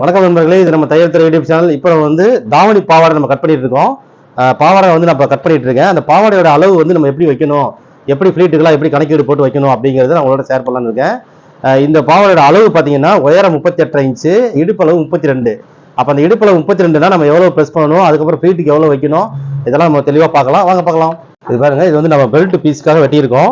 வணக்கம் நண்பர்களே இது நம்ம தையல் துறை யூடியூப் சேனல். இப்போ வந்து தாவணி பாவாடை நம்ம கட் பண்ணிட்டு இருக்கோம். பாவாடை வந்து நம்ம கட் பண்ணிட்டு இருக்கேன். அந்த பாவாடையோட அளவு வந்து நம்ம எப்படி வைக்கணும்? எப்படி ஃப்ளீட்டுக்கெல்லாம் எப்படி கணக்கீடு போட்டு வைக்கணும் அப்படிங்கிறத நான் உங்களோட ஷேர் பண்ணலாம்னு இருக்கேன். இந்த பாவாடையோட அளவு பார்த்தீங்கன்னா உயரம் முப்பத்தி எட்டரை இன்ச்சு இடுப்பளவு முப்பத்தி ரெண்டு அப்போ அந்த இடுப்பளவு முப்பத்தி ரெண்டுனா நம்ம எவ்வளோ ப்ரெஸ் பண்ணணும்? அதுக்கப்புறம் ஃப்ளீட்டுக்கு எவ்வளோ வைக்கணும்? இதெல்லாம் நம்ம தெளிவாக பார்க்கலாம். வாங்க பார்க்கலாம். இது பாருங்க இது வந்து நம்ம பெல்ட் பீஸ்க்காக வெட்டியிருக்கோம்.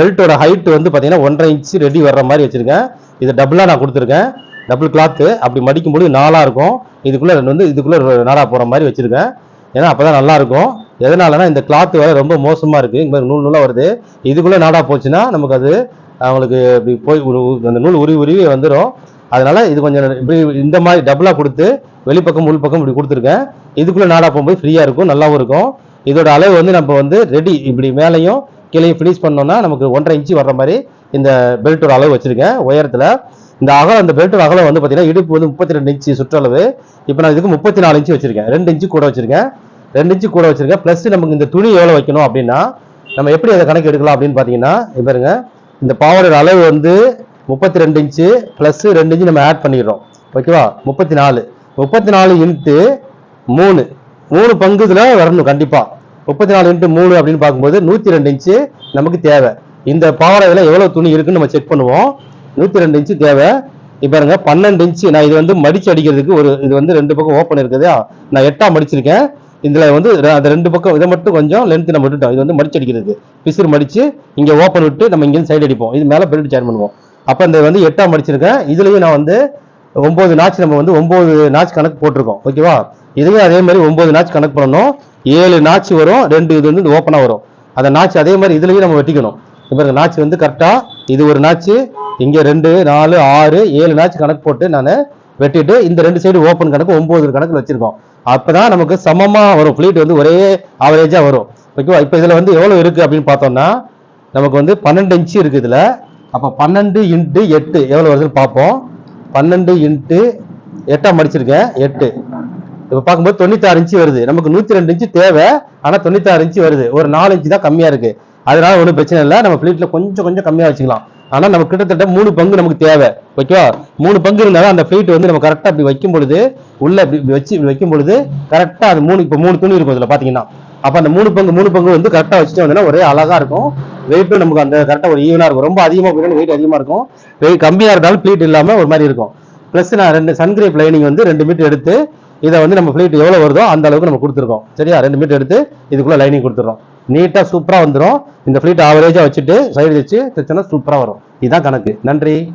பெல்ட்டோட ஹைட் வந்து பார்த்தீங்கன்னா ஒன்றரை இன்ச்சு ரெடி வர்ற மாதிரி வச்சிருக்கேன். இது டபுளாக நான் கொடுத்துருக்கேன். டபுள் கிளாத்து அப்படி மடிக்கும்போது நாளாக இருக்கும். இதுக்குள்ளே ரெண்டு வந்து இதுக்குள்ளே நாளாக போகிற மாதிரி வச்சுருக்கேன். ஏன்னா அப்போ தான் நல்லாயிருக்கும் எதனாலனா இந்த கிளாத் வேலை ரொம்ப மோசமாக இருக்குது இந்த மாதிரி நூல் நூலாக வருது. இதுக்குள்ளே நாடாக போச்சுன்னா நமக்கு அது அவங்களுக்கு இப்படி போய் உரு- அந்த நூல் உருவி உருவி வந்துடும் அதனால் இது கொஞ்சம் இப்படி இந்த மாதிரி டபுளாக கொடுத்து வெளிப்பக்கம் உள்பக்கம் இப்படி கொடுத்துருக்கேன். இதுக்குள்ளே நாடாக போகும்போது ஃப்ரீயாக இருக்கும் நல்லாவும் இருக்கும். இதோட அளவு வந்து நம்ம வந்து ரெடி இப்படி மேலேயும் கீழே ஃபினிஷ் பண்ணோம்னா நமக்கு ஒன்றரை இன்ச்சு வர்ற மாதிரி இந்த பெல்ட்டோட அளவு வச்சுருக்கேன் உயரத்தில். இந்த அகலம் அந்த பெல்ட்டோட அகலம் வந்து பார்த்தீங்கன்னா இடுப்பு வந்து முப்பத்தி ரெண்டு இன்ச்சு சுற்றளவு. இப்போ நான் இதுக்கு முப்பத்தி நாலு இன்ச்சு வச்சிருக்கேன். ரெண்டு இன்ச்சு கூட வச்சிருக்கேன். ரெண்டு இன்ச்சு கூட வச்சிருக்கேன். ப்ளஸ் நமக்கு இந்த துணி எவ்வளோ வைக்கணும் அப்படின்னா நம்ம எப்படி அதை கணக்கு எடுக்கலாம் அப்படின்னு பார்த்தீங்கன்னா இது பாருங்க. இந்த பாவாடையோட அளவு வந்து முப்பத்தி ரெண்டு இன்ச்சு ப்ளஸ் ரெண்டு இன்ச்சு நம்ம ஆட் பண்ணிடுறோம். ஓகேவா முப்பத்தி நாலு முப்பத்தி நாலு இன்ட்டு மூணு. மூணு பங்கு இதில் வரணும் கண்டிப்பாக முப்பத்தி நாலு இன்ட்டு மூணு அப்படின்னு பார்க்கும்போது நூற்றி ரெண்டு இன்ச்சு நமக்கு தேவை. இந்த பாவாடையில் எவ்வளோ துணி இருக்குன்னு நம்ம செக் பண்ணுவோம். நூற்றி ரெண்டு இன்ச்சு தேவை. இப்போ பாருங்க பன்னெண்டு இன்ச்சு நான் இது வந்து மடிச்சு அடிக்கிறதுக்கு ஒரு இது வந்து ரெண்டு பக்கம் ஓப்பன் இருக்குது நான் எட்டா மடிச்சிருக்கேன். இதில் வந்து ரெ- அந்த ரெண்டு பக்கம் இதை மட்டும் கொஞ்சம் லென்த்து நம்ம விட்டுட்டோம். இது வந்து மடிச்சு அடிக்கிறது. பிசுறு மடித்து இங்கே ஓப்பன் விட்டு நம்ம இங்கேருந்து சைடு அடிப்போம். இது மேலே பெல்ட் சேர் பண்ணுவோம். அப்போ இந்த வந்து எட்டாக மடிச்சிருக்கேன். இதுலேயும் நான் வந்து ஒம்பது நாச்சு நம்ம வந்து ஒம்பது நாச்சு கணக்கு போட்டிருக்கோம். ஓகேவா இதுலயும் அதே மாதிரி ஒம்பது நாச்சு கணக்கு பண்ணணும். ஏழு நாச்சு வரும். ரெண்டு இது வந்து ஓப்பனாக வரும். அந்த நாச்சு அதே மாதிரி இதுலேயும் நம்ம வெட்டிக்கணும். இப்போ நாச்சு வந்து கரெக்டாக இது ஒரு நாச்சு இங்கே ரெண்டு நாலு ஆறு ஏழு நாச்சு கணக்கு போட்டு நான் வெட்டிட்டு இந்த ரெண்டு சைடு ஓப்பன் கணக்கு ஒம்பது கணக்கில் வச்சுருக்கோம். அப்போ தான் நமக்கு சமமாக வரும். ஃப்ளீட் வந்து ஒரே ஆவரேஜாக வரும். ஓகேவா இப்போ இதில் வந்து எவ்வளோ இருக்குது அப்படின்னு பார்த்தோம்னா நமக்கு வந்து பன்னெண்டு இன்ச்சு இருக்குது இதில். அப்போ பன்னெண்டு இன்ட்டு எட்டு எவ்வளோ வருதுன்னு பார்ப்போம். பன்னெண்டு இன்ட்டு எட்டாக மடிச்சிருக்கேன். எட்டு. இப்போ பார்க்கும்போது தொண்ணூத்தாறு இன்ச்சு வருது. நமக்கு நூற்றி ரெண்டு இன்ச்சு தேவை. ஆனால் தொண்ணூத்தாறு இன்ச்சு வருது. ஒரு நாலு இன்ச்சு தான் கம்மியாக இருக்குது அதனால ஒன்றும் பிரச்சனை இல்லை. நம்ம ஃப்ளீட்டில் கொஞ்சம் கொஞ்சம் கம்மியாக வச்சுக்கலாம். ஆனால் நம்ம கிட்டத்தட்ட மூணு பங்கு நமக்கு தேவை. ஓகேவா? மூணு பங்கு இருந்தாலும் அந்த ஃபிளீட் வந்து நம்ம கரெக்டாக இப்படி வைக்கும் பொழுது உள்ள இப்படி வச்சு இப்படி வைக்கும் பொழுது கரெக்டாக அது மூணு இப்போ மூணு துணி இருக்கும் அதில் பார்த்தீங்கன்னா அப்போ அந்த மூணு பங்கு மூணு பங்கு வந்து கரெக்டாக வச்சுட்டு வந்தோன்னா ஒரே அழகாக இருக்கும். வெயிட்டும் நமக்கு அந்த கரெக்டாக ஒரு ஈவனாக இருக்கும். ரொம்ப அதிகமாக போயிட்டு வெயிட் அதிகமாக இருக்கும். வெயிட் கம்மியாக இருந்தாலும் ஃப்ளீட் இல்லாமல் ஒரு மாதிரி இருக்கும். ப்ளஸ் நான் ரெண்டு சன்கிரேப் லைனிங் வந்து ரெண்டு மீட்டர் எடுத்து இதை வந்து நம்ம ஃபிளீட் எவ்வளோ வருதோ அந்த அளவுக்கு நம்ம கொடுத்துருக்கோம். சரியா? ரெண்டு மீட்டர் எடுத்து இதுக்குள்ளே லைனிங் கொடுத்துருவோம் நீட்டாக சூப்பராக வந்துடும் இந்த ஃப்ளீட் ஆவரேஜாக வச்சுட்டு சைடு வச்சு தைச்சோன்னா சூப்பராக வரும். இதுதான் கணக்கு. நன்றி.